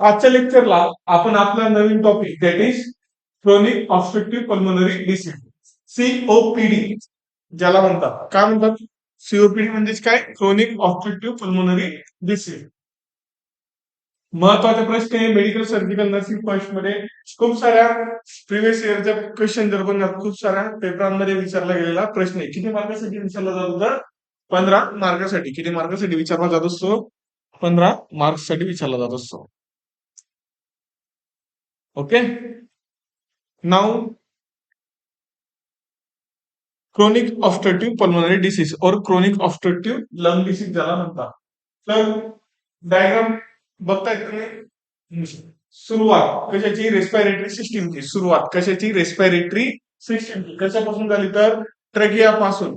आजच्या लेक्चरला आपण आपला नवीन topic that is chronic obstructive pulmonary disease COPD ज्याला म्हणतात. काय म्हणतात? सीओपीडी म्हणजेच काय? क्रोनिक ऑब्स्ट्रक्टिव्ह पल्मोनरी डिसीज महत्त्वाचा प्रश्न आहे मेडिकल सर्जिकल नर्सिंग फर्स्टमध्ये खूप साऱ्या प्रिव्हियस इयरच्या क्वेश्चन जर खूप साऱ्या पेपरांमध्ये विचारला गेलेला प्रश्न आहे. किती मार्कासाठी विचारला जातो तर पंधरा मार्कासाठी किती मार्कासाठी विचारला जात असतो? पंधरा मार्क्ससाठी विचारला जात असतो. ओके नाव क्रोनिक ऑब्स्ट्रक्टिव्ह पल्मोनरी डिसीज और क्रोनिक ऑब्स्ट्रक्टिव्ह लंग डिसीज ज्याला म्हणतात. तर डायग्राम बघतायत तुम्ही? सुरुवात कशाची रेस्पिरेटरी सिस्टीमची सुरुवात कशाची रेस्पिरेटरी सिस्टीमची कशापासून झाली तर? ट्रकिया पासून.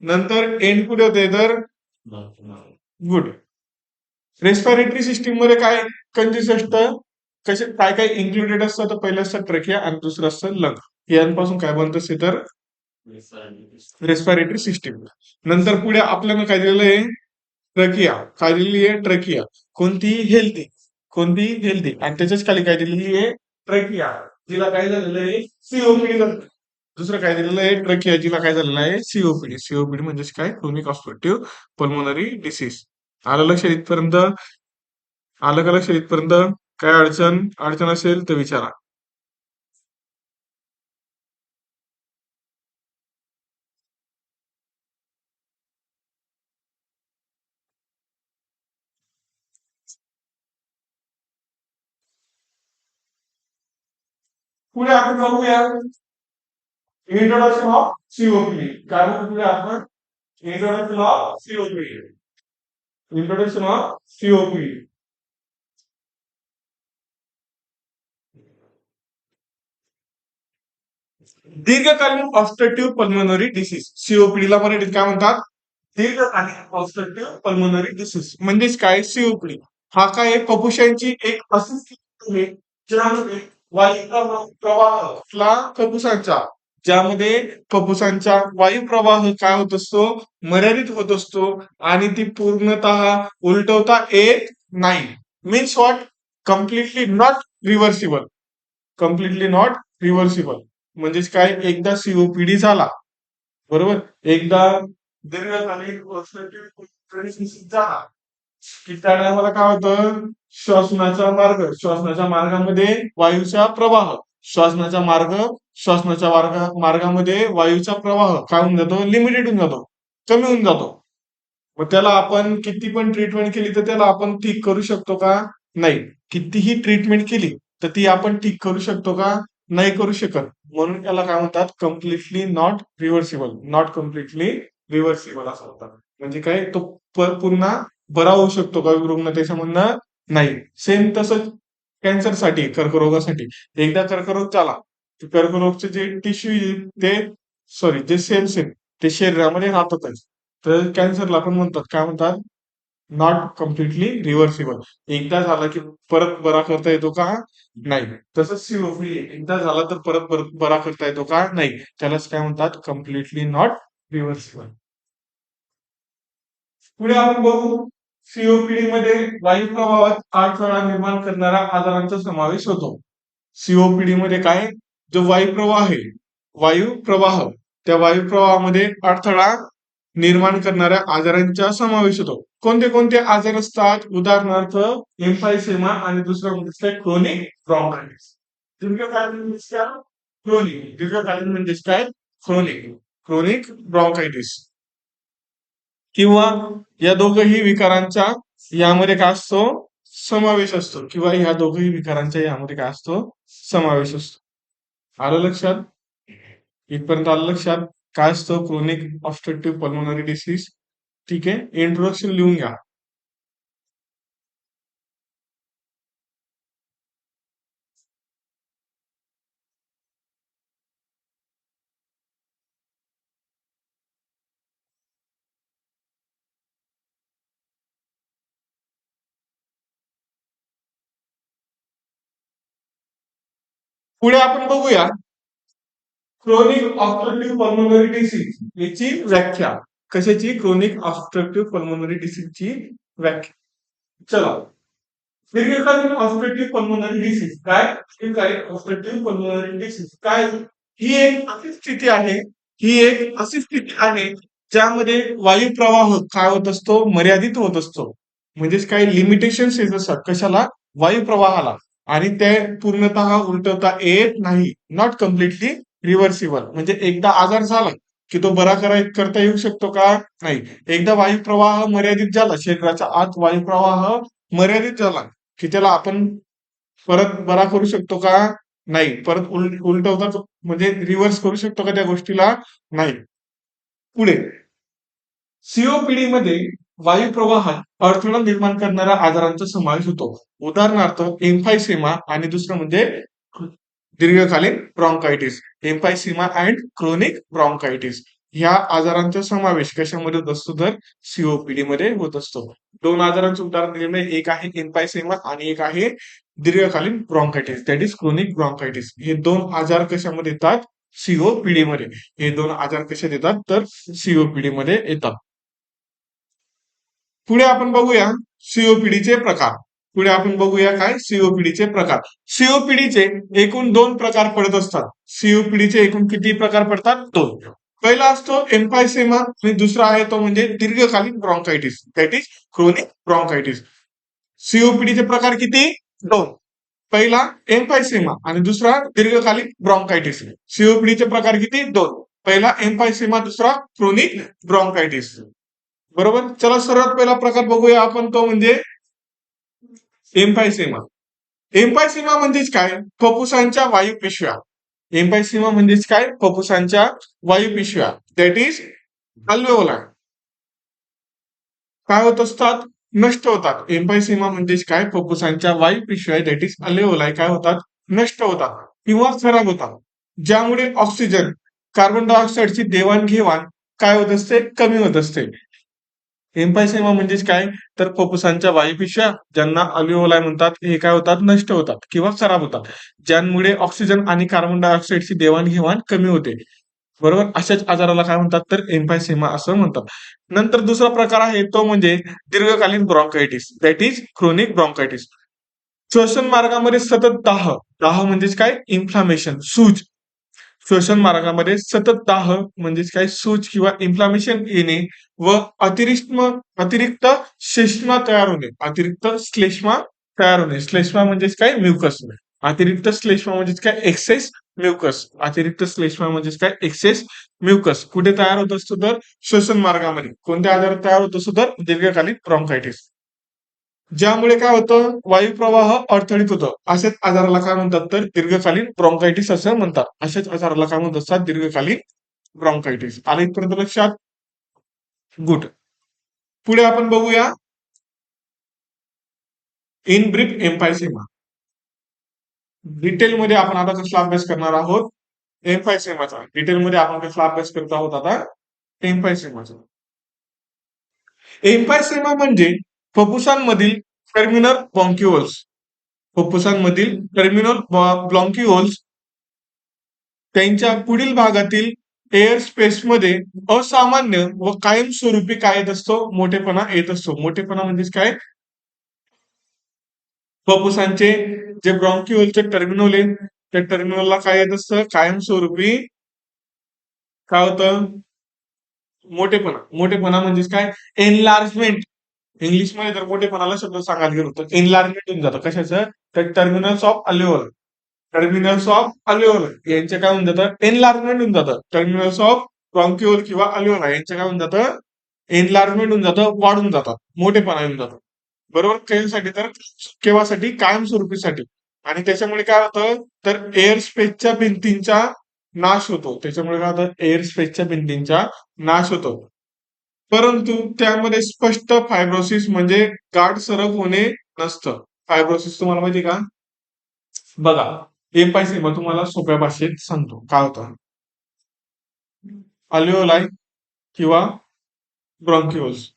नंतर एंड कुठे होते? तर? गुड रेस्पिरेटरी सिस्टीममध्ये काय? कंजिस्ट असतं. कसे काय काय इन्क्लुडेड असतं? तर पहिलं असतं ट्रकिया आणि दुसरं असतं लंग यांपासून काय बनत असते तर रेस्पायरेटरी सिस्टीम नंतर पुढे आपल्याला काय दिलेलं आहे? ट्रकिया काय दिलेली आहे? ट्रकिया कोणतीही हेल्दी कोणतीही हेल्दी आणि त्याच्याच खाली काय दिलेली आहे? ट्रकिया जिला काय झालेलं आहे? सीओपीडी दुसरं काय दिलेलं आहे? ट्रकिया जिला काय झालेलं आहे? सीओपीडी सीओपीडी म्हणजेच काय? क्रोनिक ऑस्पेक्टिव्ह पल्मोनरी डिसीज आलं लक्षात इथपर्यंत? आलं का लक्षात इथपर्यंत? काय अडचण? अडचण असेल तर विचारा. पुढे आपण बघूया इंट्रोडक्शन ऑफ सीओपीडी काय म्हणतो पुढे आपण? Introduction of COPD introduction of COPD दीर्घकालीन ऑब्स्ट्रक्टिव्ह पल्मोनरी डिसीज सीओपीडीला मराठीत काय म्हणतात? दीर्घकालीन ऑब्स्ट्रक्टिव्ह पल्मोनरी डिसीज म्हणजेच काय? सीओपीडी हा काय कपुशांची एक अशी स्थिती आहे ज्यामध्ये वायू प्रवाह कपुसांचा ज्यामध्ये फुफ्फुसांचा वायुप्रवाह काय होत असतो? मर्यादित होत असतो आणि ती पूर्णतः उलटवता येत नाही. Means what completely not reversible completely not reversible म्हणजेच काय? एकदा सीओपीडी झाला. बरोबर? एकदा दीर्घकालीन झाला. की त्या टायमाला काय होतं? श्वासनाचा मार्ग. श्वासनाच्या मार्गामध्ये वायूचा प्रवाह. श्वासनाचा मार्ग श्वासनाच्या मार्ग मार्गामध्ये वायूचा प्रवाह. काय होऊन जातो? लिमिटेड होऊन जातो. कमी होऊन जातो. मग त्याला आपण किती पण ट्रीटमेंट केली तर त्याला आपण ठीक करू शकतो का? नाही. कितीही ट्रीटमेंट केली तर ती आपण ठीक करू शकतो का? नाही करू शकत. म्हणून त्याला काय म्हणतात? Completely not reversible not completely reversible असं म्हणतात. म्हणजे काय? तो पुन्हा बरा होऊ शकतो का रुग्ण त्याच्यामधन नाही. सेम तसंच कॅन्सरसाठी कर्करोगासाठी. एकदा कर्करोग झाला कर्करोगचे जे टिश्यू ते सॉरी जे सेल्स आहेत ते शरीरामध्ये राहतातच तर कॅन्सरला पण म्हणतात. काय म्हणतात? नॉट कम्प्लिटली रिव्हर्सिबल एकदा झाला की परत बरा करता येतो का? नाही. तसंच सीओपीडी एकदा झाला तर परत परत बरा करता येतो का? नाही. त्यालाच काय म्हणतात? कम्प्लिटली नॉट रिव्हर्सिबल पुढे आपण बघू. सीओपीडी मध्ये वायू प्रभावात अडथळा निर्माण करणाऱ्या आजारांचा समावेश होतो. सीओपीडी मध्ये काय? जो वायू प्रवाह आहे. वायू प्रवाह. त्या वायू प्रवाहामध्ये अडथळा निर्माण करणाऱ्या आजारांचा समावेश होतो. कोणते कोणते आजार असतात? उदाहरणार्थ एम्फायसेमा आणि दुसरा म्हणजे क्रोनिक ब्रॉन्कायटिस दीर्घकालीन म्हणजे क्रोनिक दीर्घकालीन म्हणजे काय? क्रोनिक क्रोनिक ब्रॉन्कायटिस किंवा या दोघही विकारांचा यामध्ये काय असतो? समावेश असतो. किंवा या दोघही विकारांचा यामध्ये काय असतो? समावेश असतो. आलं लक्षात? इथपर्यंत आलं लक्षात? काय असतं क्रोनिक ऑब्स्ट्रक्टिव्ह पल्मोनरी डिसीज ठीक आहे इंट्रोडक्शन लिहून घ्या पुढे आपण बघूया. क्रोनिक ऑब्स्ट्रक्टिव्ह पल्मोनरी डिसीज याची व्याख्या. कशाची? क्रोनिक ऑब्स्ट्रक्टिव्ह पल्मोनरी डिसीजची व्याख्या. चला. दीर्घकालीन ऑब्स्ट्रक्टिव्ह पल्मोनरी डिसीज काय? दीर्घकालीन ऑब्स्ट्रक्टिव्ह पल्मोनरी डिसीज काय? ही एक अशी स्थिती आहे. ही एक अशी स्थिती आहे ज्यामध्ये वायू प्रवाह काय होत असतो? मर्यादित होत असतो. म्हणजेच काही लिमिटेशन्स येत असतात. कशाला? वायू प्रवाहाला आणि ते पूर्णतः उलटवता येत नाही. नॉट कम्प्लिटली रिव्हर्सिबल म्हणजे एकदा आजार झाला की तो बरा करा करता येऊ शकतो का? नाही. एकदा वायू प्रवाह मर्यादित झाला शरीराच्या आत वायू प्रवाह मर्यादित झाला की त्याला आपण परत बरा करू शकतो का? नाही. परत उलट उलटवता म्हणजे रिव्हर्स करू शकतो का त्या गोष्टीला? नाही. पुढे. सीओपीडी मध्ये वायू प्रवाहात अडथळा निर्माण करणाऱ्या आजारांचा समावेश होतो. उदाहरणार्थ एम्फायसेमा आणि दुसरं म्हणजे दीर्घकालीन bronchitis emphysema and chronic bronchitis ह्या आजारांचा समावेश कशामध्ये होत असतो? तर सीओपीडी मध्ये होत असतो. दोन आजारांचे उदाहरण दिलेले एक आहे एम्पायसेमा आणि एक आहे दीर्घकालीन bronchitis that is chronic bronchitis हे दोन आजार कशामध्ये येतात? सीओपीडी मध्ये. हे दोन आजार कशात येतात? तर सीओपीडी मध्ये येतात. पुढे आपण बघूया सीओपीडीचे प्रकार. पुढे आपण बघूया काय? सीओपीडीचे प्रकार. सीओपीडीचे एकूण दोन प्रकार पडत असतात. सीओपीडीचे एकूण किती प्रकार पडतात? दोन. पहिला असतो एम्पायसेमा आणि दुसरा आहे तो म्हणजे दीर्घकालीन bronchitis that is chronic bronchitis सीओपीडीचे प्रकार किती? दोन. पहिला एम्पायसेमा आणि दुसरा दीर्घकालीन ब्रॉन्कायटिस सीओपीडीचे प्रकार किती? दोन. पहिला एम्पायसेमा दुसरा क्रोनिक ब्रॉन्कायटिस बरोबर? चला सर्वात पहिला प्रकार बघूया आपण तो म्हणजे एम्पायसिमा एम्पायसिमा म्हणजेच काय? फुफ्फुसांच्या वायू पिशव्या. एम्पायसेमा म्हणजेच काय? फुफ्फुसांच्या वायू पिशव्या. दॅट इज अल्वेओला काय होत असतात? नष्ट होतात. एम्पायसीमा म्हणजेच काय? फुफ्फुसांच्या वायू पिशव्या. दॅट इज अल्वेओलाय काय होतात? नष्ट होतात किंवा खराब होतात. ज्यामुळे ऑक्सिजन कार्बन डायऑक्साईडची देवाणघेवाण काय होत असते? कमी होत असते. एम्पायसेमा म्हणजेच काय? तर फुफ्फुसांच्या वायुपिशव्या ज्यांना अलिओलाय म्हणतात हे काय होतात? नष्ट होतात किंवा खराब होतात. ज्यांमुळे ऑक्सिजन आणि कार्बन डायऑक्साईडची देवाणघेवाण कमी होते. बरोबर? अशाच आजाराला काय म्हणतात? तर एम्पायसेमा असं म्हणतात. नंतर दुसरा प्रकार आहे तो म्हणजे दीर्घकालीन bronchitis that is chronic bronchitis श्वसन मार्गामध्ये सतत दाह. दाह म्हणजेच काय? इन्फ्लामेशन सूज. श्वसन मार्गामध्ये सतत दाह म्हणजेच काय सूज किंवा इन्फ्लामेशन येणे व अतिरिक्त अतिरिक्त श्लेष्मा तयार होणे. अतिरिक्त श्लेष्मा तयार होणे. श्लेष्मा म्हणजेच काय? म्युकस अतिरिक्त श्लेष्मा म्हणजेच काय? Excess mucus. अतिरिक्त श्लेष्मा म्हणजेच काय? Excess mucus. कुठे तयार होत असतो तर? श्वसन मार्गामध्ये. कोणत्या आजारात तयार होत असतो तर? दीर्घकालीन ब्रॉन्कायटिस ज्यामुळे काय होतं? वायू प्रवाह अडथळीत होतं. अशाच आजाराला काय म्हणतात तर? दीर्घकालीन ब्रॉन्कायटिस असं म्हणतात. अशाच आजाराला काय म्हणत असतात दीर्घकालीन ब्रॉन्कायटिस आलं इथपर्यंत लक्षात? गुड पुढे आपण बघूया. इन ब्रीफ एम्पायसेमा डिटेलमध्ये आपण आता कसला अभ्यास करणार आहोत? एम्पायसेमाचा डिटेलमध्ये आपण कसला अभ्यास करत आहोत आता? एम्पायसेमाचा एम्पायसेमा म्हणजे फुफ्फुसांमधील टर्मिनल ब्रॉन्क्युओल्स फुफ्फुसांमधील टर्मिनल ब्लॉन्क्युओल्स त्यांच्या पुढील भागातील एअर स्पेसमध्ये असामान्य व कायमस्वरूपी काय येत असतो मोठेपणा येत असतो. मोठेपणा म्हणजेच काय? फुफ्फुसांचे जे ब्रॉन्क्युअलचे टर्मिनल आहे त्या टर्मिनलला काय येत असतं? कायमस्वरूपी काय होतं? मोठेपणा. मोठेपणा म्हणजेच काय? एनलार्जमेंट इंग्लिशमध्ये जर मोठेपणाला शब्द सांगायला गेलो तर एनलार्जमेंट होऊन जातं. कशाचं? तर terminals of alveoli terminals of alveoli यांचे काय होऊन जातं? एनलार्जमेंट होऊन जातं. टर्मिनल्स ऑफ ब्रॉन्क्युअल किंवा अल्वेओला यांचे काय होऊन जातं? एनलार्जमेंट होऊन जातं वाढून जातात मोठेपणा येऊन जातं. बरोबर? कशासाठी तर केव्हासाठी? कायमस्वरूपीसाठी. आणि त्याच्यामुळे काय होतं? तर एअर स्पेसच्या भिंतींचा नाश होतो. त्याच्यामुळे काय होतं? एअर स्पेसच्या भिंतींचा नाश होतो. परंतु त्यामध्ये स्पष्ट फायब्रोसिस म्हणजे गाठ सरक होणे नसतं. फायब्रोसिस तुम्हाला माहिती का? बघा एम्पायसेमा तुम्हाला सोप्या भाषेत सांगतो. काय होतं? अलिओलाय किंवा ब्रॉन्क्युल्स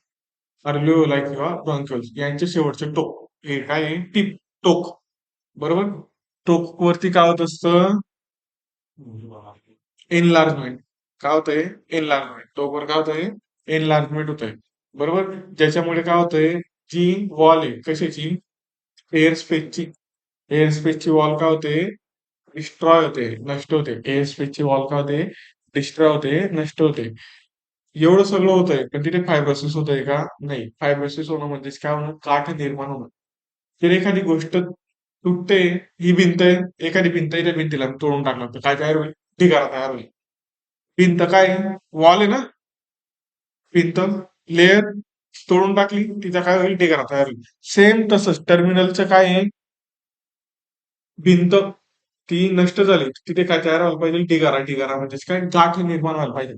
अल्वेओलाय किंवा ब्रॉन्क्युल्स यांचे शेवटचे टोक. हे काय आहे? टिप टोक. बरोबर? टोक वरती काय होत असतं? एनलार्जमेंट काय होतंय? एनलार्जमेंट टोकवर काय होतंय? एनलार्जमेंट होत आहे बरोबर? ज्याच्यामुळे काय होतंय? जी वॉल आहे. कशाची एअर स्पेसची एअर स्पेसची वॉल काय होते? डिस्ट्रॉय होते. नष्ट होते. एअर स्पेसची वॉल काय होते? डिस्ट्रॉय होते. नष्ट होते. एवढं सगळं होतंय. पण तिथे फायब्रोसिस होतंय का? नाही. फायब्रोसिस होणं म्हणजेच काय होणं? काठ निर्माण होणं. तर एखादी गोष्ट तुटते ही भिंत आहे एखादी भिंत आहे त्या भिंतीला तोडून टाकलं तर काय तयार होईल? ढिगारा तयार होईल. भिंत काय? वॉल आहे ना? भिंत लेअर तोडून टाकली तिचा काय होईल ढिगारा तयार होईल. सेम तसंच टर्मिनलचं काय आहे? भिंत ती नष्ट झाली तिथे काय तयार व्हायला पाहिजे? ढिगारा ढिगारा म्हणजे काय? गाठी निर्माण व्हायला पाहिजे.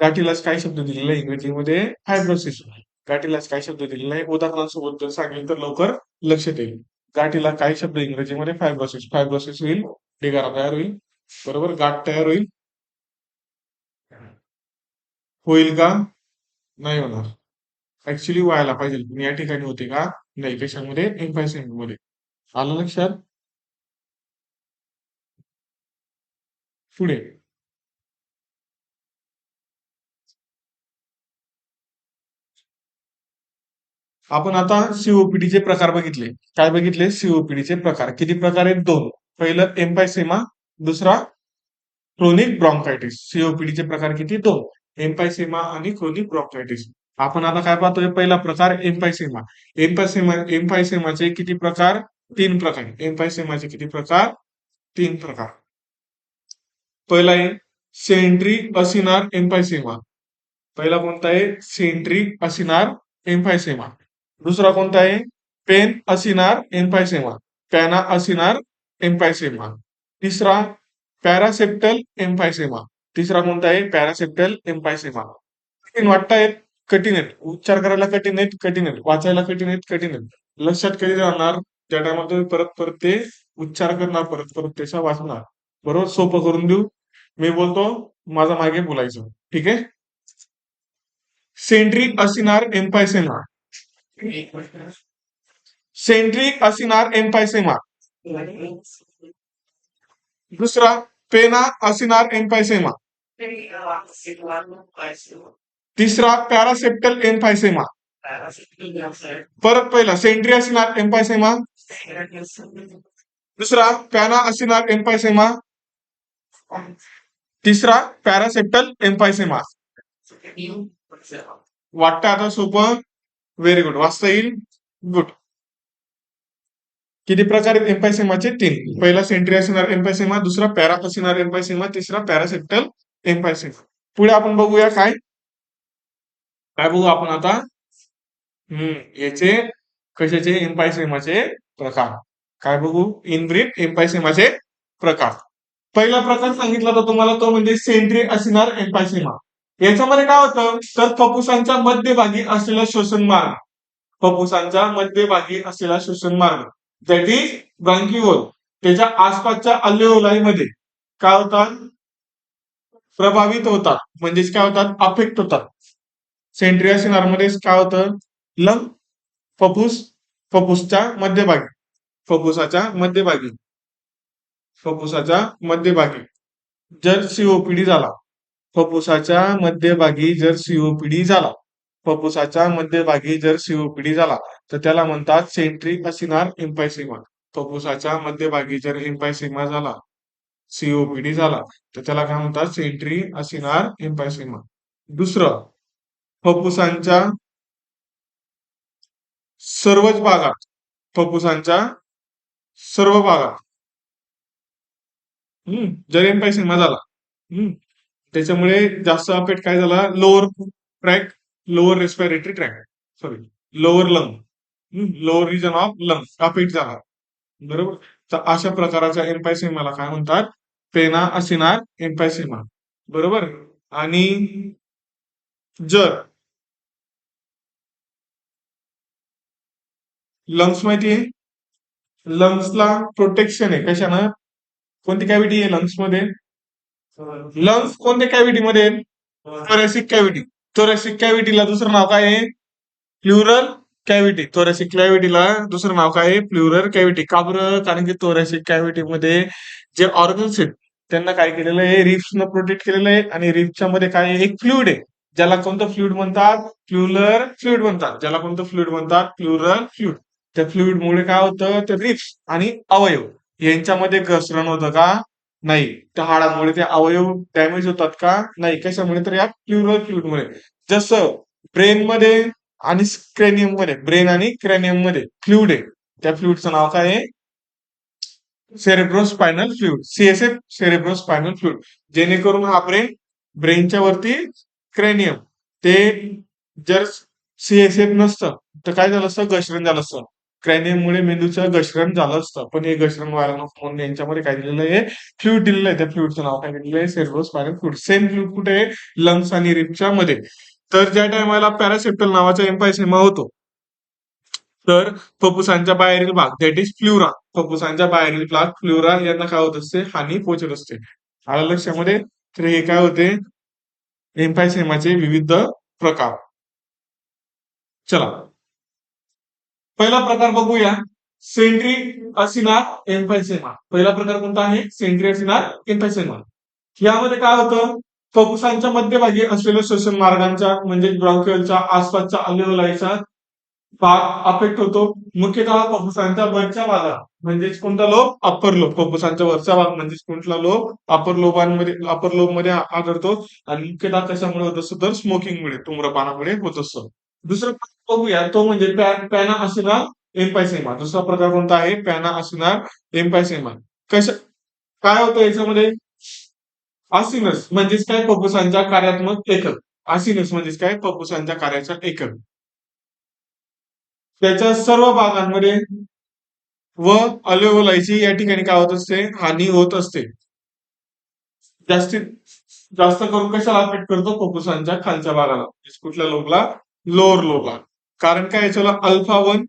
गाठीलाच काय शब्द दिलेला इंग्रजीमध्ये हायड्रोसिस गाठीलाच काय शब्द दिलेला आहे उदाहरणासोबत जर सांगेल तर लवकर लक्षात येईल गाठीला काय शब्द इंग्रजीमध्ये फायब्रोसिस फायब्रोसिस होईल ढिगारा तयार होईल. बरोबर? गाठ तयार होईल. होईल का? नाही होणार. ऍक्च्युली व्हायला पाहिजे. पण या ठिकाणी होते का? नाही. कशामध्ये? एम्पायसिंगमध्ये. आलं लक्षात? पुढे. आपण आता सीओपीडीचे प्रकार बघितले. काय बघितले? सीओपीडीचे प्रकार. किती प्रकार आहेत? दोन. पहिलं एम्पायसेमा दुसरा क्रोनिक ब्रॉन्कायटिस सीओपीडीचे प्रकार किती? दोन. एम्पायसेमा आणि क्रोनिक ब्रॉक्टायटिस आपण आता काय पाहतोय? पहिला प्रकार एम्पायसेमा एम्पायसेमा एम्पायसेमाचे किती प्रकार? तीन प्रकार. एम्पायसेमाचे किती प्रकार? तीन प्रकार. पहिला आहे सेंट्री असिनार एम्पायसेमा पहिला कोणता आहे? सेंट्री असिनार एम्पायसेमा दुसरा कोणता आहे? पेन असिनार एम्पायसेमा पॅना असिनार एम्पायसेमा तिसरा पॅरासेप्टल एम्पायसेमा तिसरा कोणता आहे? पॅरासेप्टल एम्पायसेमा कठीण वाटतायत कठीण आहेत. उच्चार करायला कठीण आहेत कठीण आहेत. वाचायला कठीण आहेत कठीण आहेत. लक्षात कधी राहणार? त्या टायमात तुम्ही परत परत ते उच्चार करणार परत परत त्याचा वाचणार. बरोबर? सोपं करून देऊ. मी बोलतो माझा मागे बोलायचं. ठीक आहे? सेंट्रिक असिनार एम्पायसेमा सेंट्रिक असिनार एम्पायसेमा दुसरा पेना असिनार एम्पायसेमा तिसरा पॅरासेप्टल एम्पायसेमा परत पहिला सेंट्री असिनार एम्पायसेमा दुसरा पॅना असिनार एम्पायसेमा तिसरा पॅरासेप्टल एम्पायसेमा वाटतं आता सोपं? व्हेरी गुड वाचता येईल? गुड किती प्रकार आहेत एम्पायसेमाचे तीन. पहिला सेंट्री असणार एम्पायसेमा दुसरा पॅरा असणार एम्पायसेमा तिसरा पॅरासेप्टल एम्पायसेमा पुढे आपण बघूया काय? काय बघू आपण आता? हम्म याचे कशाचे? एम्पायसेमाचे प्रकार. काय बघू? इनब्रीड एम्पायसेमाचे प्रकार. पहिला प्रकार सांगितला होता तुम्हाला तो म्हणजे सेंट्री असणार एम्पायसेमा याच्यामध्ये काय होतं? तर फुफ्फुसांच्या मध्यभागी असलेला श्वसन मार्ग. फपुसांचा मध्यभागी असलेला श्वसन मार्ग. दॅट इज ब्रांकिओल त्याच्या आसपासच्या अल्लेओलाईमध्ये काय होतात? प्रभावित होतात. म्हणजेच काय होतात? अफेक्ट होतात. सेंट्रिया मध्ये काय होतं? लंग फफूस फफूसच्या मध्यभागी. फफुसाच्या मध्यभागी. फफुसाच्या मध्यभागी. जर सीओपीडी झाला. फफुसाच्या मध्यभागी जर सीओपीडी झाला. फफुसाच्या मध्यभागी जर सीओपीडी झाला तर त्याला म्हणतात सेंट्रिक असिनार इम्पायसिमा फफुसाच्या मध्यभागी जर इम्पायसिमा झाला सीओपीडी झाला तर त्याला काय म्हणतात? सेंट्री असिनार इम्पायसिमा दुसरं फफुसांच्या सर्वच भागात फफुसांच्या सर्व भागात. हम्म जर एम्पायसिमा झाला हम्म त्याच्यामुळे जास्त अफेक्ट काय झाला? Lower tract lower respiratory tract sorry lower lung lower region of lung affect झाला. बरोबर? तर अशा प्रकारच्या एम्पायसेमाला काय म्हणतात? पेना असिनार एम्पायसेमा बरोबर? आणि जर लंग्स माहिती आहे? लंग्सला प्रोटेक्शन आहे. कशानं? कोणती कॅव्हिटी आहे लंग्समध्ये? लंग्स कोणत्या कॅव्हिटी मध्ये? थोरॅसिक कॅव्हिटी थोरॅसिक कॅव्हिटीला दुसरं नाव काय आहे? प्लुरल कॅव्हिटी थोरॅसिक कॅव्हिटीला दुसरं नाव काय? आहे प्लुरल कॅव्हिटी का बरं? कारण की थोरॅसिक कॅव्हिटी मध्ये जे ऑर्गन्स आहेत त्यांना काय केलेलं आहे? रिप्स न प्रोटेक्ट केलेलं आहे आणि रिप्सच्या मध्ये काय आहे? एक फ्लुइड आहे. ज्याला कोणतं फ्लुइड म्हणतात? प्लुलर फ्लुइड म्हणतात. ज्याला कोणतं फ्लुइड म्हणतात? प्लुरल फ्लुइड त्या फ्लुइडमुळे काय होतं? तर रिप्स आणि अवयव यांच्यामध्ये घसरण होतं का? नाही. त्या हाडांमुळे ते अवयव डॅमेज होतात का? नाही. कशामुळे? तर या प्लुरल फ्लुइडमुळे जसं ब्रेनमध्ये आणि क्रेनियममध्ये ब्रेन आणि क्रॅनियममध्ये फ्लुइड आहे. त्या फ्लुइडचं नाव काय आहे? Cerebrospinal fluid CSF cerebrospinal fluid जेणेकरून हा ब्रेन ब्रेनच्या वरती क्रॅनियम ते जर सीएसएफ नसतं तर काय झालं असतं? घसरण झालं असतं. क्रॅनियममुळे मेंदूचं घसरण झालं असतं. पण हे घसरण व्हायला नको म्हणून यांच्यामध्ये काय दिलेलं आहे? फ्लूड दिलेलं आहे. त्या फ्लूडचं नाव काय दिलेलं आहे? सेरेब्रोस्पायनल फ्लूड सेम फ्लूड कुठे आहे? लंग्स आणि रिपच्या मध्ये. तर ज्या टायमाला पॅरासेप्टल नावाचा एम्पायसेमा होतो तर फुफ्फुसांच्या बाहेरील भाग दॅट इज फ्लुरा फुफ्फुसांच्या बाहेरील भाग फ्लुरा यांना काय होत असते? हानी पोहोचत असते. आलं लक्षामध्ये? तर हे काय होते? एम्पायसेमाचे विविध प्रकार. चला. पहिला प्रकार बघूया. सेंट्री असिनार एम्पायसेमा पहिला प्रकार कोणता आहे? सेंट्री असिनार एम्पायसेमा यामध्ये काय होतं? फुफ्फुसांच्या मध्यभागी असलेल्या श्वसन मार्गांच्या म्हणजे ब्रॉन्क्युलच्या आसपासच्या अल्वेओलाईचा भाग अफेक्ट होतो. मुख्यतः फुफ्फुसांच्या वरच्या भागात. म्हणजेच कोणता लोब अप्पर लोब फुफ्फुसांच्या वरचा भाग म्हणजेच कोणता लोब अपर लोबांमध्ये अपर लोबमध्ये आढळतो. आणि मुख्यतः कशामुळे होत असतो तर स्मोकिंगमुळे धूम्रपानामुळे होत असतो. दुसरं बघूया. तो म्हणजे पॅना असणार एम्पायसेमा दुसरा प्रकार कोणता आहे? पॅना असणार एम्पायसेमा कशा काय होतं याच्यामध्ये? आसिनस म्हणजेच काय? फुफ्फुसांच्या कार्यात्मक एकक. आसिनस म्हणजेच काय? पप्पुसांच्या कार्याचा एकक. त्याच्या सर्व भागांमध्ये व अलोवलायची या ठिकाणी काय होत असते? हानी होत असते. जास्तीत जास्त करून कशाला अफेक्ट करतो? पप्पुसांच्या खालच्या भागाला. म्हणजे कुठल्या लोबला लोअर लोबला कारण काय? याच्याला अल्फा वन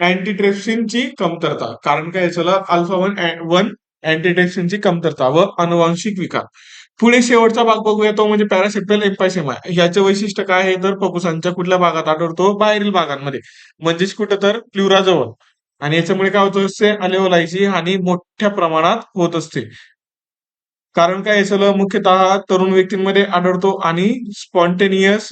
अँटीट्रेप्सिनची कमतरता. कारण काय? याच्याला अल्फा वन वन अँटीट्रेप्सिनची कमतरता व अनुवांशिक विकार. पुढे शेवटचा भाग बघूया. तो म्हणजे पॅरासेप्टल एम्पायसेमा याचे वैशिष्ट्य काय आहे? तर फुफ्फुसांच्या कुठल्या भागात आढळतो? बाहेरील भागांमध्ये. म्हणजेच कुठं तर प्लुराजवळ आणि याच्यामुळे काय होत असते? अलेओलायची हानी मोठ्या प्रमाणात होत असते. कारण काय? याचं मुख्यतः तरुण व्यक्तींमध्ये आढळतो आणि स्पॉन्टेनियस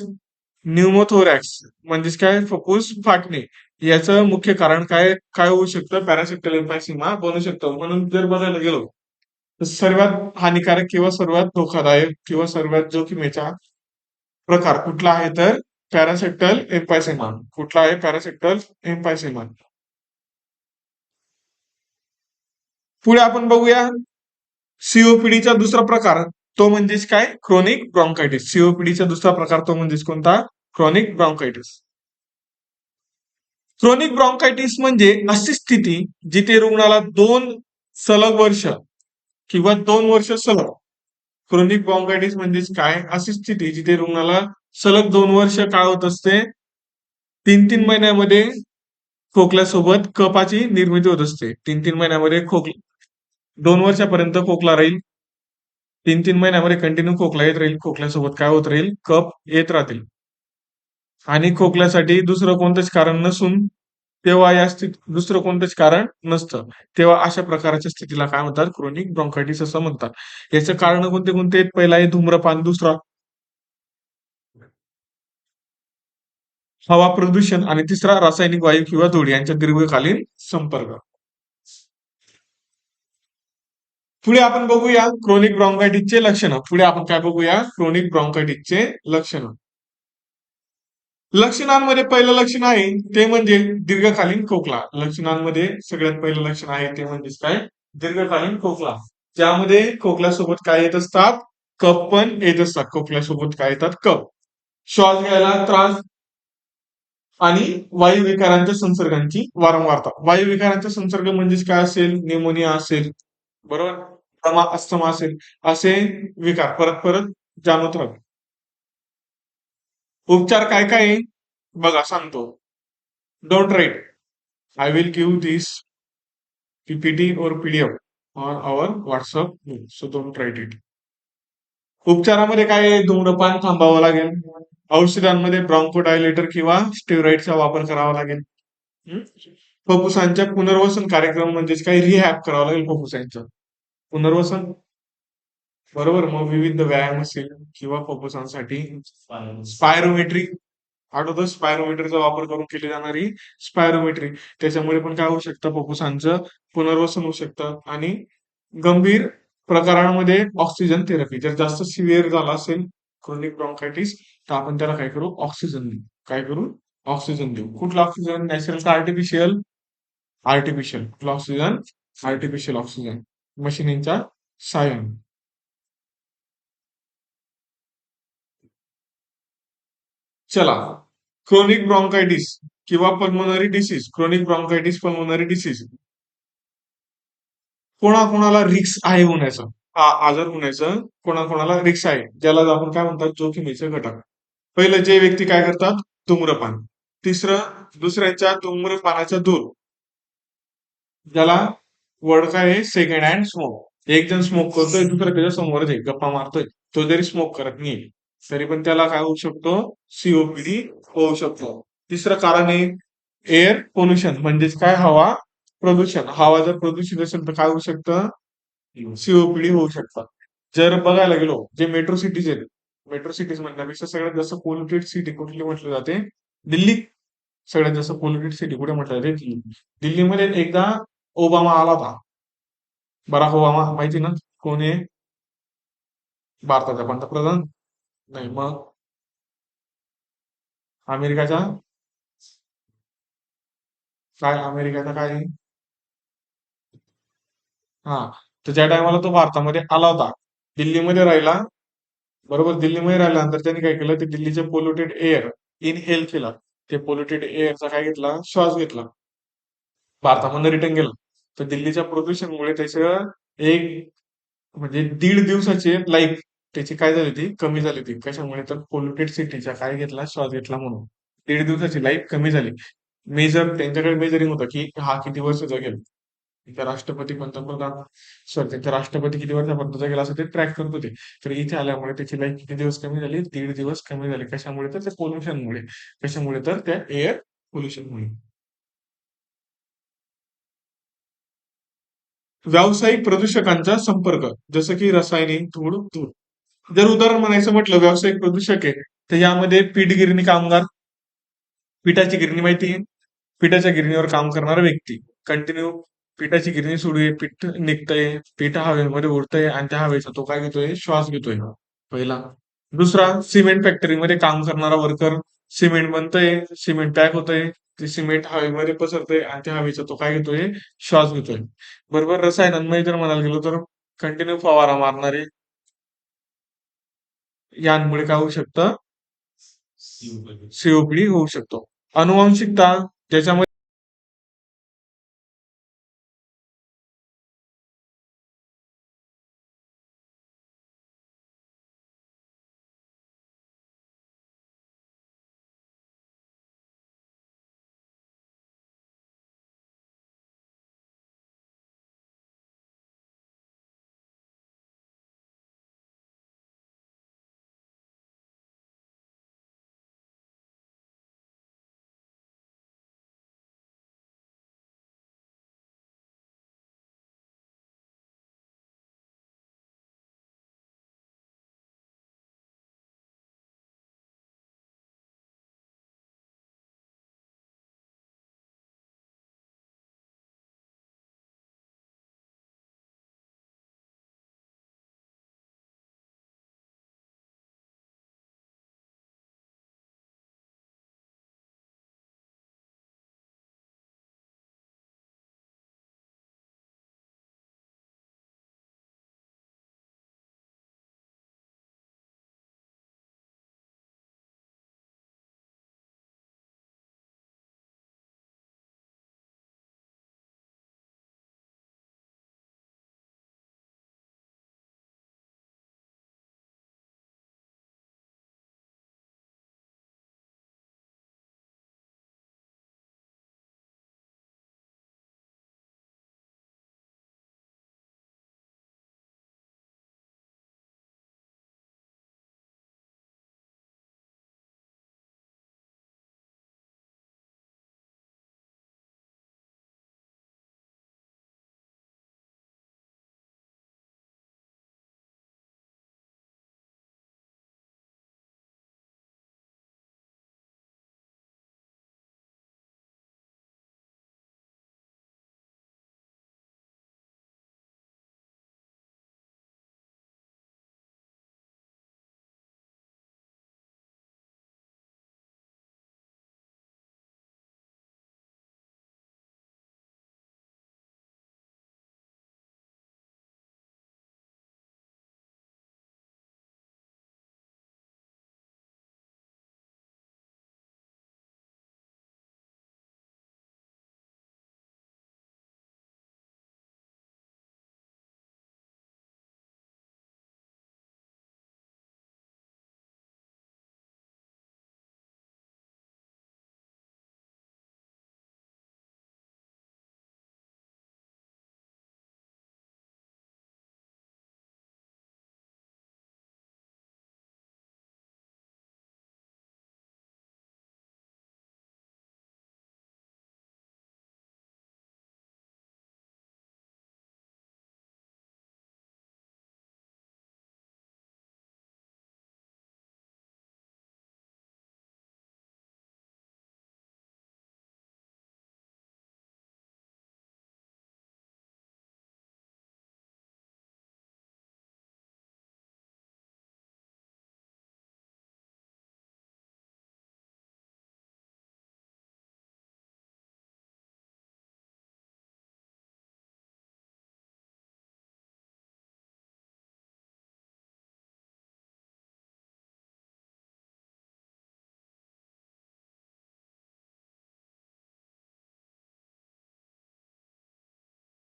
न्यूमोथोरॅक्स म्हणजेच काय? फुफ्फुस फाटणे. याचं मुख्य कारण काय? काय होऊ शकतं? पॅरासेप्टल एम्पायसिमा बनू शकतं. म्हणून जर बघायला गेलो सर्वात हानिकारक किंवा सर्वात धोकादायक किंवा सर्वात जोखमीचा प्रकार कुठला आहे तर पॅरासेटल एम्पायसेमा कुठला आहे पॅरासेप्टल एम्पायसेमान पुढे आपण बघूया. सीओपीडीचा दुसरा प्रकार तो म्हणजेच काय? क्रोनिक ब्रॉन्कायटिस सीओपीडीचा दुसरा प्रकार तो म्हणजेच कोणता? क्रोनिक ब्रॉन्कायटिस क्रोनिक ब्रॉन्कायटिस म्हणजे अशी स्थिती जिथे रुग्णाला दोन सलग वर्ष किंवा दोन वर्ष सलग. क्रोनिक ब्रॉन्कायटिस म्हणजेच काय? अशी स्थिती जिथे रुग्णाला सलग दोन वर्ष काय होत असते तीन तीन महिन्यामध्ये खोकल्यासोबत कपाची निर्मिती होत असते. तीन तीन महिन्यामध्ये खोकला दोन वर्षापर्यंत खोकला राहील. तीन तीन महिन्यामध्ये कंटिन्यू खोकला येत राहील. खोकल्यासोबत काय होत राहील? कप येत राहतील. आणि खोकल्यासाठी दुसरं कोणतंच कारण नसून तेव्हा या स्थितीत दुसरं कोणतंच कारण नसतं. तेव्हा अशा प्रकारच्या स्थितीला काय म्हणतात? क्रोनिक ब्रॉन्कायटिस असं म्हणतात. याचं कारण कोणते कोणते? पहिला आहे धूम्रपान दुसरा हवा प्रदूषण आणि तिसरा रासायनिक वायू किंवा धूळ यांच्या दीर्घकालीन संपर्क. पुढे आपण बघूया क्रोनिक ब्रॉन्कायटिसचे लक्षणं. पुढे आपण काय बघूया? क्रोनिक ब्रॉन्कायटिसचे लक्षणं. लक्षणांमध्ये पहिलं लक्षण आहे ते म्हणजे दीर्घकालीन खोकला. लक्षणांमध्ये सगळ्यात पहिलं लक्षण आहे ते म्हणजेच काय? दीर्घकालीन खोकला. ज्यामध्ये खोकल्यासोबत काय येत असतात? कप पण येत असतात. खोकल्यासोबत काय येतात? कप श्वास घ्यायला त्रास आणि वायू विकारांच्या संसर्गांची वारंवारता. वायू विकारांचा संसर्ग म्हणजेच काय असेल? निमोनिया असेल. बरोबर? अस्थमा असेल. असे विकार. परत परत जाणवत राहतात. उपचार काय काय बघा सांगतो. Don't write I will give this PPT और PDF on our WhatsApp so don't write it उपचारामध्ये काय धूम्रपान थांबावं लागेल. औषधांमध्ये ब्रॉन्कोडायलेटर किंवा स्टेरॉइडचा वापर करावा लागेल. फुफ्फुसांच्या पुनर्वसन कार्यक्रम म्हणजेच काही रिहॅप करावं लागेल फुफ्फुसांचं पुनर्वसन? बरोबर मग विविध व्यायाम असेल किंवा फुफ्फुसांसाठी स्पायरोमेट्री आठवतं स्पायरोमीटरचा वापर करून केली जाणारी स्पायरोमेट्री त्याच्यामुळे पण काय होऊ शकतं? फुफ्फुसांचं पुनर्वसन होऊ शकतं आणि गंभीर प्रकारांमध्ये ऑक्सिजन थेरपी जर जास्त सिव्हिअर झाला असेल क्रोनिक ब्रॉन्कायटिस तर आपण त्याला काय करू? ऑक्सिजन देऊ. काय करू? ऑक्सिजन देऊ. कुठला ऑक्सिजन नॅचरल का आर्टिफिशियल आर्टिफिशियल कुठला ऑक्सिजन आर्टिफिशियल ऑक्सिजन मशिनींच्या सायन. चला. क्रोनिक ब्रॉन्कायटिस किंवा pulmonary disease chronic bronchitis pulmonary disease कोणाकोणाला रिक्स आहे होण्याचं? हा आजार होण्याचं कोणाकोणाला रिक्स आहे? ज्याला आपण काय म्हणतात? जोखमीचे घटक. पहिलं जे व्यक्ती काय करतात? धूम्रपान. तिसरं दुसऱ्यांच्या धूम्रपानाच्या दूर ज्याला वर्ड काय आहे? सेकंड हँड स्मोक एक जण स्मोक करतोय दुसरा त्याच्या समोरच आहे. गप्पा मारतोय. तो जरी स्मोक करत नाही. तरी पण त्याला काय होऊ शकतो? सीओपीडी होऊ शकतो. तिसरं कारण आहे एअर पोल्युशन म्हणजेच काय? हवा प्रदूषण. हवा जर प्रदूषित असेल तर काय होऊ शकतं? सीओपीडी होऊ शकतात जर बघायला गेलो जे मेट्रो सिटीज आहेत मेट्रो सिटीज म्हणण्यापेक्षा सगळ्यात जास्त पोल्युटेड सिटी कुठली म्हटली जाते? दिल्ली. सगळ्यात जास्त पोल्युटेड सिटी कुठे म्हटलं जाते? दिल्ली. दिल्लीमध्ये एकदा ओबामा आला होता. बराक ओबामा माहिती ना? कोण आहे भारताचा पंतप्रधान. नाही मग? अमेरिकाचा काय अमेरिकाचा काय? हा तर ज्या टायमाला तो भारतामध्ये आला होता दिल्लीमध्ये राहिला बरोबर दिल्लीमध्ये राहिल्यानंतर त्यांनी काय केलं ते दिल्लीचे पोल्युटेड एअर इनहेल केला. ते पोल्युटेड एअरचा काय घेतला? श्वास घेतला. भारतामधनं रिटर्न गेला तर दिल्लीच्या प्रदूषणमुळे त्याचं एक म्हणजे दीड दिवसाची लाईफ त्याची काय झाली ती कमी झाली ती कशामुळे? तर पोल्युटेड सिटीचा काय घेतला? श्वास घेतला म्हणून. दीड दिवसाची लाईफ कमी झाली. मेजर त्यांच्याकडे मेजरिंग होतं की हा किती वर्ष जगेल? त्या राष्ट्रपती पंतप्रधान सॉरी त्यांच्या राष्ट्रपती किती वर्षापर्यंत जगेल असं ते ट्रॅक करत होते. तर इथे आल्यामुळे त्याची लाईफ किती दिवस कमी झाली? दीड दिवस कमी झाले. कशामुळे? तर त्या पोल्युशनमुळे कशामुळे? तर त्या एअर पोल्युशनमुळे व्यावसायिक प्रदूषकांचा संपर्क. जसं की रसायने धूळ धूळ जर उदाहरण म्हणायचं म्हटलं व्यावसायिक प्रदूषक आहे तर यामध्ये पीठ गिरणी कामगार पिठाची गिरणी माहिती आहे. पिठाच्या गिरणीवर काम करणारा व्यक्ती. कंटिन्यू पिठाची गिरणी सुरू आहे पीठ निघतंय पीठ हवेमध्ये उडतंय आणि त्या हवेचा तो काय घेतोय? श्वास घेतोय. पहिला. दुसरा सिमेंट फॅक्टरीमध्ये काम करणारा वर्कर सिमेंट बनतंय सिमेंट पॅक होतंय ते सिमेंट हवेमध्ये पसरतंय आणि त्या हवेचा तो काय घेतोय? श्वास घेतोय. बरोबर? रसायनांमध्ये जर म्हणायला गेलो तर कंटिन्यू फवारा मारणारे यांमुळे काय होऊ शकतं? सीओपीडी होऊ शकतो. अनुवांशिकता ज्याच्यामध्ये